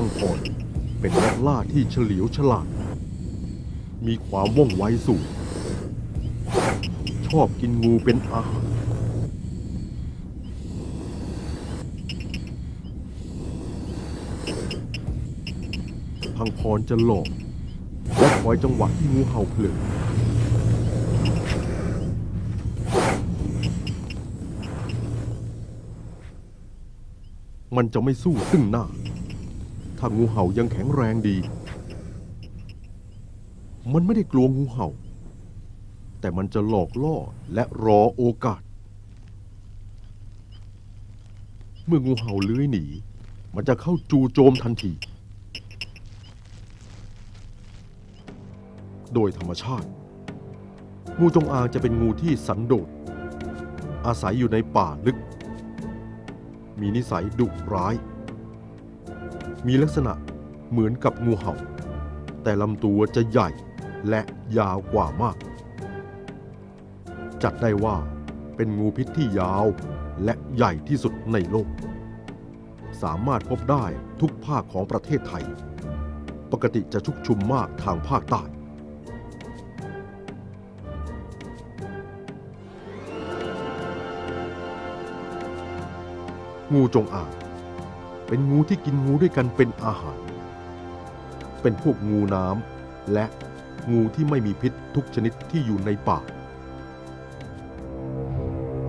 พังพรเป็นนักล่าที่เฉลียวฉลาด มีความว่องไวสูง ชอบกินงูเป็นอาหาร พังพรจะหลอกและคอยจังหวะที่งูเห่าเผลอมันจะไม่สู้ซึ่งหน้า ถ้างูเห่ายังแข็งแรงดี มันไม่ได้กลัวงูเห่า แต่มันจะหลอกล่อและรอโอกาส เมื่องูเห่าเลื้อยหนี มันจะเข้าจู่โจมทันที โดยธรรมชาติ งูจงอางจะเป็นงูที่สันโดษ อาศัยอยู่ในป่าลึก มีนิสัยดุร้าย มีลักษณะเหมือนกับงูเห่า แต่ลำตัวจะใหญ่และยาวกว่ามาก จัดได้ว่าเป็นงูพิษที่ยาวและใหญ่ที่สุดในโลก สามารถพบได้ทุกภาคของประเทศไทย ปกติจะชุกชุมมากทางภาคใต้งูจงอาง เป็นงูที่กินงูด้วยกันเป็นอาหาร เป็นพวกงูน้ำและงูที่ไม่มีพิษทุกชนิดที่อยู่ในป่า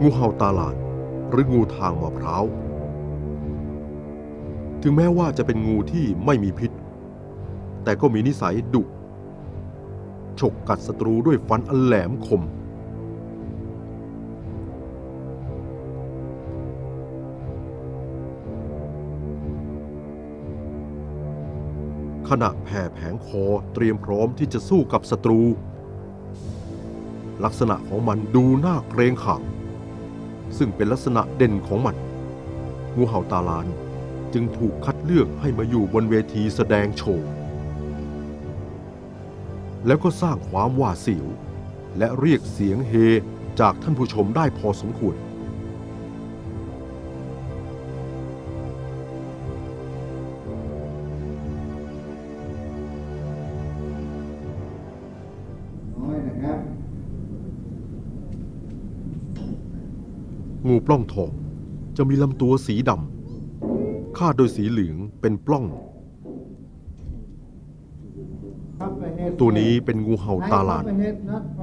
งูเห่าตาลานหรืองูทางมะพร้าว ถึงแม้ว่าจะเป็นงูที่ไม่มีพิษ แต่ก็มีนิสัยดุ ฉกกัดศัตรูด้วยฟันอันแหลมคม ขณะแผ่แผงคอเตรียมพร้อมที่จะสู้กับศัตรู ลักษณะของมันดูน่าเกรงขามซึ่งเป็นลักษณะเด่นของมัน งูเห่าตาลานจึงถูกคัดเลือกให้มาอยู่บนเวทีแสดงโชว์ แล้วก็สร้างความหวาดเสียว และเรียกเสียงเฮจากท่านผู้ชมได้พอสมควร น้อยนะครับ งูปล้องทองจะมีลำตัวสีดำคาดโดยสีเหลืองเป็นปล้อง ตัวนี้เป็นงูเห่าตาลาน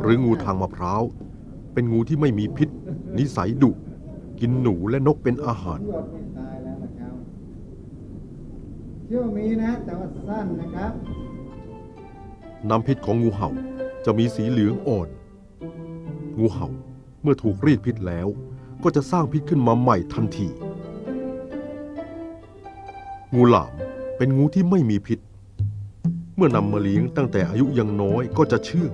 หรืองูทางมะพร้าว เป็นงูที่ไม่มีพิษ นิสัยดุกินหนูและนกเป็นอาหารรวดไม่ตายแล้วนะครับเชื่อว่ามีนะแต่ว่าสั้นนะครับ น้ำพิษของงูเห่า จะมีสีเหลืองอ่อน งูเห่าเมื่อถูกรีดพิษแล้ว ก็จะสร้างพิษขึ้นมาใหม่ทันที งูหลามเป็นงูที่ไม่มีพิษ เมื่อนำมาเลี้ยงตั้งแต่อายุยังน้อยก็จะเชื่อง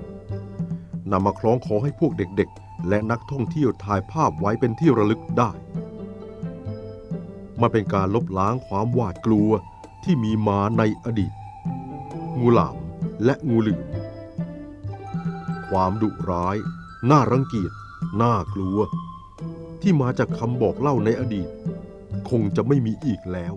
นำมาคล้องคอให้พวกเด็กๆ และนักท่องเที่ยวถ่ายภาพไว้เป็นที่ระลึกได้ มันเป็นการลบล้างความหวาดกลัวที่มีมาในอดีต งูหลามและงูเหลือม ความดุร้าย น่ารังเกียจ น่ากลัว ที่มาจากคำบอกเล่าในอดีต คงจะไม่มีอีกแล้ว